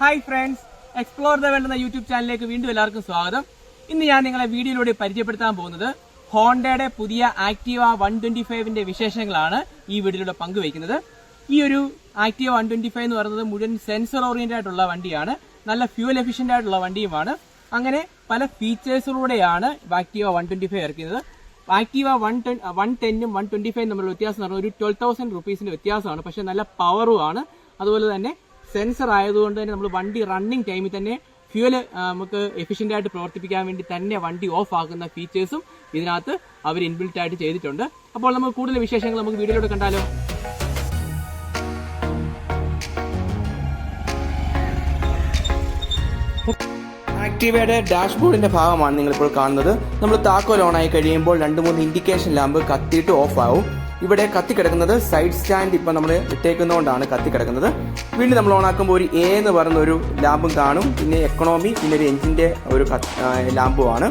Hi friends explore the world എന്ന YouTube ചാനലിലേക്ക് വീണ്ടും എല്ലാവർക്കും സ്വാഗതം. ഇന്ന് ഞാൻ നിങ്ങളെ വീഡിയോയിലൂടെ പരിചയപ്പെടുത്താൻ പോകുന്നത് ഹോണ്ടയുടെ പുതിയ ആക്ടിവ വൺ ട്വന്റി ഫൈവിന്റെ വിശേഷങ്ങളാണ് ഈ വീഡിയോയിലൂടെ പങ്കുവയ്ക്കുന്നത്. ഈ ഒരു ആക്ടിവ വൺ ട്വന്റി ഫൈവ് എന്ന് പറയുന്നത് മുഴുവൻ സെൻസർ ഓറിയന്റഡ് ആയിട്ടുള്ള വണ്ടിയാണ്. നല്ല ഫ്യൂൽ എഫിഷ്യന്റ് ആയിട്ടുള്ള വണ്ടിയുമാണ്. അങ്ങനെ പല ഫീച്ചേഴ്സിലൂടെയാണ് ആക്ടിവ വൺ ട്വന്റി ഫൈവ് ഇറക്കുന്നത്. ആക്റ്റീവ വൺ ടെൻ വൺ ടെന്നും വൺ ട്വന്റി ഫൈവ് തമ്മിലുള്ള വ്യത്യാസം എന്ന് പറഞ്ഞാൽ ഒരു ട്വൽവ് തൗസൻഡ് റുപ്പീസിന്റെ വ്യത്യാസമാണ്. പക്ഷെ നല്ല പവറുമാണ് അതുപോലെ തന്നെ സെൻസർ ആയതുകൊണ്ട് തന്നെ നമ്മൾ വണ്ടി റണ്ണിങ് ടൈമിൽ തന്നെ ഫ്യൂവൽ നമുക്ക് എഫിഷ്യന്റ് ആയിട്ട് പ്രവർത്തിപ്പിക്കാൻ വേണ്ടി തന്നെ വണ്ടി ഓഫ് ആക്കുന്ന ഫീച്ചേഴ്സും ഇതിനകത്ത് അവർ ഇൻബിൽറ്റ് ആയിട്ട് ചെയ്തിട്ടുണ്ട്. അപ്പോൾ നമുക്ക് കൂടുതൽ വിശേഷങ്ങൾ നമുക്ക് വീഡിയോയിലൂടെ കണ്ടാലോ? ആക്റ്റീവയുടെ ഡാഷ്ബോർഡിന്റെ ഭാഗമാണ് നിങ്ങളിപ്പോൾ കാണുന്നത്. നമ്മൾ താക്കോൽ ഓൺ ആയി കഴിയുമ്പോൾ രണ്ട് മൂന്ന് ഇൻഡിക്കേഷൻ ലാമ്പ് കത്തിയിട്ട് ഓഫ് ആവും. ഇവിടെ കത്തിക്കിടക്കുന്നത് സൈഡ് സ്റ്റാൻഡ് ഇപ്പം നമ്മൾ ഇട്ടേക്കുന്നതുകൊണ്ടാണ് കത്തിക്കിടക്കുന്നത്. വീണ്ടും നമ്മൾ ഓണാക്കുമ്പോൾ ഒരു എ എന്ന് പറയുന്ന ഒരു ലാമ്പും കാണും. പിന്നെ എക്കണോമി പിന്നെ ഒരു എഞ്ചിന്റെ ഒരു ലാമ്പുമാണ്.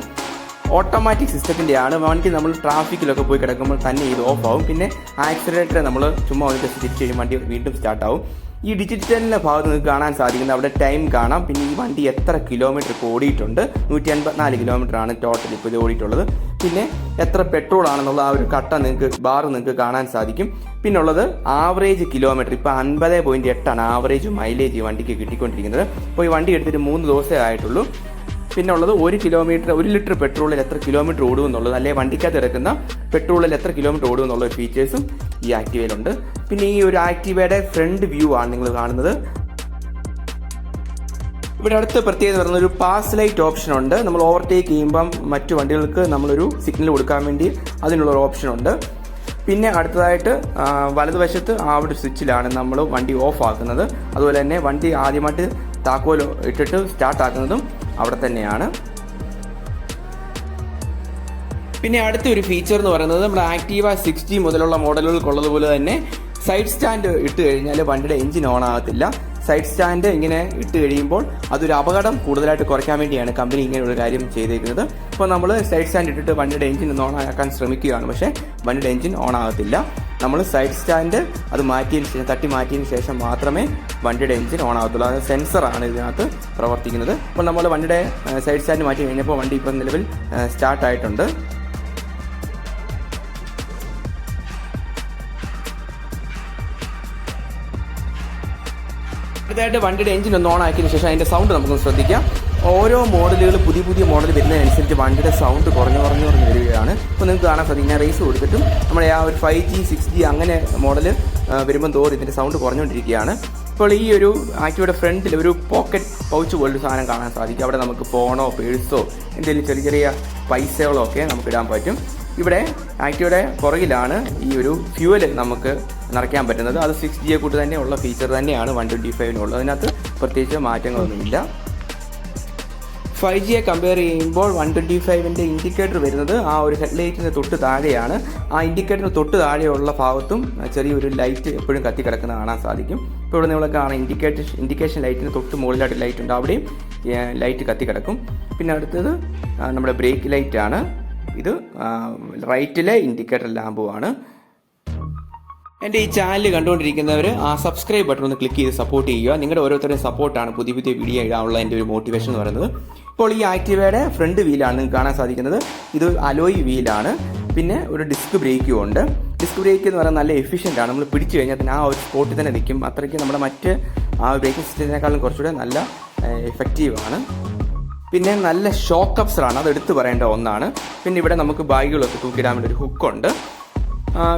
ഓട്ടോമാറ്റിക് സിസ്റ്റത്തിന്റെയാണ് വണ്ടി നമ്മൾ ട്രാഫിക്കിലൊക്കെ പോയി കിടക്കുമ്പോൾ തന്നെ ഇത് ഓഫ് ആവും. പിന്നെ ആക്സിലേറ്റർ നമ്മൾ ചുമ്മാ ഒന്ന് ജസ്റ്റ് തിരിച്ച് കഴിയും വണ്ടി വീണ്ടും സ്റ്റാർട്ടാവും ഈ ഡിജിറ്റലിന്റെ ഭാഗത്ത് നിങ്ങൾക്ക് കാണാൻ സാധിക്കുന്നത് അവിടെ ടൈം കാണാം. പിന്നെ ഈ വണ്ടി എത്ര കിലോമീറ്റർ ഓടിയിട്ടുണ്ട്? നൂറ്റി അൻപത്തിനാല് കിലോമീറ്റർ ആണ് ടോട്ടൽ ഇപ്പോൾ ഇത് ഓടിയിട്ടുള്ളത്. പിന്നെ എത്ര പെട്രോൾ ആണെന്നുള്ള ആ ഒരു കട്ട നിങ്ങൾക്ക് ബാർ നിങ്ങൾക്ക് കാണാൻ സാധിക്കും. പിന്നെ ഉള്ളത് ആവറേജ് കിലോമീറ്റർ ഇപ്പോൾ അൻപത് പോയിന്റ് എട്ടാണ് ആവറേജ് മൈലേജ് ഈ വണ്ടിക്ക് കിട്ടിക്കൊണ്ടിരിക്കുന്നത്. അപ്പോൾ ഈ വണ്ടി എടുത്തിട്ട് മൂന്ന് ദിവസമേ ആയിട്ടുള്ളൂ. പിന്നെ ഉള്ളത് ഒരു കിലോമീറ്റർ ഒരു ലിറ്റർ പെട്രോളിൽ എത്ര കിലോമീറ്റർ ഓടും എന്നുള്ളത് അല്ലെങ്കിൽ വണ്ടിക്കകത്ത് ഇറക്കുന്ന പെട്രോളിൽ എത്ര കിലോമീറ്റർ ഓടും എന്നുള്ള ഫീച്ചേഴ്സും ഈ ആക്റ്റീവയിലുണ്ട് പിന്നെ ഈ ഒരു ആക്റ്റീവയുടെ ഫ്രണ്ട് വ്യൂ ആണ് നിങ്ങൾ കാണുന്നത്. ഇവിടെ അടുത്ത പ്രത്യേകത പറയുന്ന ഒരു പാസ് ലൈറ്റ് ഓപ്ഷൻ ഉണ്ട്. നമ്മൾ ഓവർടേക്ക് ചെയ്യുമ്പം മറ്റു വണ്ടികൾക്ക് നമ്മളൊരു സിഗ്നൽ കൊടുക്കാൻ വേണ്ടി അതിനുള്ള ഒരു ഓപ്ഷൻ ഉണ്ട്. പിന്നെ അടുത്തതായിട്ട് വലതുവശത്ത് ആ ഒരു സ്വിച്ചിലാണ് നമ്മൾ വണ്ടി ഓഫ് ആക്കുന്നത്. അതുപോലെ തന്നെ വണ്ടി ആദ്യമായിട്ട് താക്കോൽ ഇട്ടിട്ട് സ്റ്റാർട്ട് ആക്കുന്നതും അവിടെ തന്നെയാണ്. പിന്നെ അടുത്ത ഒരു ഫീച്ചർ എന്ന് പറയുന്നത് നമ്മുടെ ആക്റ്റീവ സിക്സ്റ്റി മുതലുള്ള മോഡലുകൾക്കുള്ളതുപോലെ തന്നെ സൈഡ് സ്റ്റാൻഡ് ഇട്ട് കഴിഞ്ഞാൽ വണ്ടിയുടെ എഞ്ചിൻ ഓൺ ആകത്തില്ല. സൈഡ് സ്റ്റാൻഡ് ഇങ്ങനെ ഇട്ട് കഴിയുമ്പോൾ അതൊരു അപകടം കൂടുതലായിട്ട് കുറയ്ക്കാൻ വേണ്ടിയാണ് കമ്പനി ഇങ്ങനെ ഒരു കാര്യം ചെയ്തിരിക്കുന്നത് അപ്പോൾ നമ്മൾ സൈഡ് സ്റ്റാൻഡ് ഇട്ടിട്ട് വണ്ടിയുടെ എഞ്ചിൻ ഒന്ന് ഓൺ ആക്കാൻ ശ്രമിക്കുകയാണ്. പക്ഷേ വണ്ടിയുടെ എഞ്ചിൻ ഓൺ ആകത്തില്ല നമ്മൾ സൈഡ് സ്റ്റാൻഡ് അത് മാറ്റിയതിന് ശേഷം തട്ടി മാറ്റിയതിന് ശേഷം മാത്രമേ വണ്ടിയുടെ എഞ്ചിൻ ഓൺ ആകത്തുള്ളൂ അത് സെൻസറാണ് ഇതിനകത്ത് പ്രവർത്തിക്കുന്നത്. അപ്പോൾ നമ്മൾ വണ്ടിയുടെ സൈഡ് സ്റ്റാൻഡ് മാറ്റി കഴിഞ്ഞപ്പോൾ വണ്ടി ഇപ്പം നിലവിൽ സ്റ്റാർട്ട് അടുത്തായിട്ട് വണ്ടിയുടെ എഞ്ചിൻ ഒന്ന് ഓൺ ആക്കിയതിന് ശേഷം അതിന്റെ സൗണ്ട് നമുക്കൊന്ന് ശ്രദ്ധിക്കാം. ഓരോ മോഡലുകൾ പുതിയ പുതിയ മോഡൽ വരുന്നതിനനുസരിച്ച് വണ്ടിയുടെ സൗണ്ട് കുറഞ്ഞു കുറഞ്ഞു കുറഞ്ഞു വരികയാണ്. അപ്പോൾ നിങ്ങൾക്ക് കാണാൻ സാധിക്കും ഞാൻ റേസ് കൊടുത്തിട്ടും നമ്മുടെ ആ ഒരു ഫൈവ് ജി സിക്സ് ജി അങ്ങനെ മോഡൽ വരുമ്പോൾ തോറും ഇതിന്റെ സൗണ്ട് കുറഞ്ഞുകൊണ്ടിരിക്കുകയാണ്. ഇപ്പോൾ ഈ ഒരു ആക്ടിവയുടെ ഫ്രണ്ടിൽ ഒരു പോക്കറ്റ് പൗച്ച് പോലൊരു സാധനം കാണാൻ സാധിക്കും. അവിടെ നമുക്ക് ഫോണോ പേഴ്സോ എന്തെങ്കിലും ചെറിയ ചെറിയ പൈസകളോ ഒക്കെ നമുക്ക് ഇടാൻ പറ്റും. ഇവിടെ ആക്ടിവയുടെ പുറകിലാണ് ഈ ഒരു ഫ്യൂവൽ നമുക്ക് നിറയ്ക്കാൻ പറ്റുന്നത്. അത് സിക്സ് ജിയെ കൂട്ട് തന്നെ ഉള്ള ഫീച്ചർ തന്നെയാണ് വൺ ട്വന്റി ഫൈവിനുള്ളത് അതിനകത്ത് പ്രത്യേകിച്ച് മാറ്റങ്ങളൊന്നുമില്ല. ഫൈവ് ജിയെ കമ്പയർ ചെയ്യുമ്പോൾ വൺ ട്വന്റി ഫൈവിന്റെ ഇൻഡിക്കേറ്റർ വരുന്നത് ആ ഒരു ഹെഡ്ലൈറ്റിന്റെ തൊട്ട് താഴെയാണ്. ആ ഇൻഡിക്കേറ്ററിന് തൊട്ട് താഴെയുള്ള ഭാഗത്തും ചെറിയൊരു ലൈറ്റ് എപ്പോഴും കത്തി കിടക്കുന്ന കാണാൻ സാധിക്കും. ഇപ്പോൾ ഇവിടെ നിങ്ങൾ കാണാം ഇൻഡിക്കേറ്റർ ഇൻഡിക്കേഷൻ ലൈറ്റിന് തൊട്ട് മുകളിലായിട്ട് ലൈറ്റ് ഉണ്ട്. അവിടെയും ലൈറ്റ് കത്തി കിടക്കും. പിന്നെ അടുത്തത് നമ്മുടെ ബ്രേക്ക് ലൈറ്റാണ് ഇത് റൈറ്റിലെ ഇൻഡിക്കേറ്റർ ലാമ്പുമാണ് എന്റെ ഈ ചാനൽ കണ്ടുകൊണ്ടിരിക്കുന്നവർ ആ സബ്സ്ക്രൈബ് ബട്ടൺ ഒന്ന് ക്ലിക്ക് ചെയ്ത് സപ്പോർട്ട് ചെയ്യുക. നിങ്ങളുടെ ഓരോരുത്തരുടെയും സപ്പോർട്ടാണ് പുതിയ പുതിയ വീഡിയോ ഇടാനുള്ള എന്റെ ഒരു മോട്ടിവേഷൻ എന്ന് പറയുന്നത്. ഇപ്പോൾ ഈ ആക്റ്റീവയുടെ ഫ്രണ്ട് വീലാണ് നിങ്ങൾക്ക് കാണാൻ സാധിക്കുന്നത്. ഇത് അലോയ് വീലാണ് പിന്നെ ഒരു ഡിസ്ക് ബ്രേക്കും ഉണ്ട്. ഡിസ്ക് ബ്രേക്ക് എന്ന് പറയുന്നത് നല്ല എഫിഷ്യന്റ് ആണ്. നമ്മൾ പിടിച്ചു കഴിഞ്ഞാൽ തന്നെ ആ ഒരു സ്പോട്ടിൽ തന്നെ നിൽക്കും. അത്രയ്ക്ക് നമ്മുടെ മറ്റ് ആ ബ്രേക്കിംഗ് സിസ്റ്റത്തിനേക്കാളും കുറച്ചുകൂടെ നല്ല എഫക്റ്റീവാണ് പിന്നെ നല്ല ഷോക്ക് അപ്സറാണ് അത് എടുത്തു പറയേണ്ട ഒന്നാണ്. പിന്നെ ഇവിടെ നമുക്ക് ബാഗുകളൊക്കെ തൂക്കിയിടാൻ വേണ്ടി ഒരു ഹുക്കുണ്ട്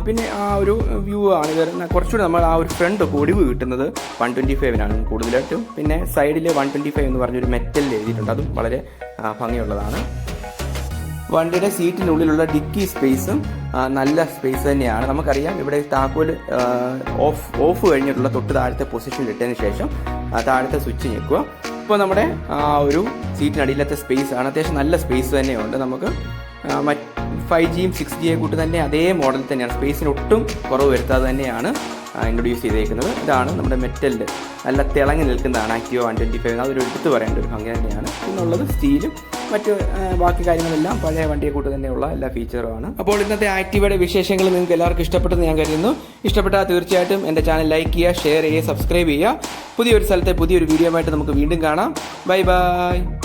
പിന്നെ ആ ഒരു വ്യൂ ആണ്. ഇത് കുറച്ചുകൂടി നമ്മൾ ആ ഒരു ഫ്രണ്ട് ഒടിവ് കിട്ടുന്നത് വൺ ട്വന്റി ഫൈവിനാണ് കൂടുതലായിട്ടും. പിന്നെ സൈഡിൽ വൺ ട്വന്റി ഫൈവ് എന്ന് പറഞ്ഞൊരു മെറ്റലിൽ എഴുതിയിട്ടുണ്ട്. അതും വളരെ ഭംഗിയുള്ളതാണ്. വണ്ടിയുടെ സീറ്റിനുള്ളിലുള്ള ഡിക്കി സ്പേസും നല്ല സ്പേസ് തന്നെയാണ്. നമുക്കറിയാം ഇവിടെ താക്കോൽ ഓഫ് ഓഫ് കഴിഞ്ഞിട്ടുള്ള തൊട്ട് താഴത്തെ പൊസിഷനിൽ ഇട്ടതിന് ശേഷം താഴത്തെ സ്വിച്ച് ഞെക്കുക. ഇപ്പോൾ നമ്മുടെ ആ ഒരു സീറ്റിനടിയിലത്തെ സ്പേസ് ആണ്. അത്യാവശ്യം നല്ല സ്പേസ് തന്നെയുണ്ട്. നമുക്ക് ഫൈവ് ജിയും സിക്സ് ജിയെ കൂട്ട് തന്നെ അതേ മോഡൽ തന്നെയാണ്. സ്പേസിന് ഒട്ടും കുറവ് വരുത്താതെ തന്നെയാണ് ഇൻട്രൊഡ്യൂസ് ചെയ്തേക്കുന്നത്. ഇതാണ് നമ്മുടെ മെറ്റലിൽ നല്ല തിളങ്ങി നിൽക്കുന്നതാണ് ആക്റ്റീവ് വൺ ട്വന്റി ഫൈവ് അതൊരു എടുത്ത് പറയേണ്ട ഒരു ഭംഗി തന്നെയാണ്. പിന്നുള്ളത് സ്റ്റീലും മറ്റ് ബാക്കി കാര്യങ്ങളെല്ലാം പഴയ വണ്ടിയെ കൂട്ട് തന്നെയുള്ള എല്ലാ ഫീച്ചറുമാണ് അപ്പോൾ ഇന്നത്തെ ആക്റ്റീവയുടെ വിശേഷങ്ങൾ നിങ്ങൾക്ക് എല്ലാവർക്കും ഇഷ്ടപ്പെട്ടെന്ന് ഞാൻ കരുതുന്നു. ഇഷ്ടപ്പെട്ടാൽ തീർച്ചയായിട്ടും എന്റെ ചാനൽ ലൈക്ക് ചെയ്യുക ഷെയർ ചെയ്യുക സബ്സ്ക്രൈബ് ചെയ്യുക. പുതിയൊരു സ്ഥലത്തെ പുതിയൊരു വീഡിയോ ആയിട്ട് നമുക്ക് വീണ്ടും കാണാം. Bye bye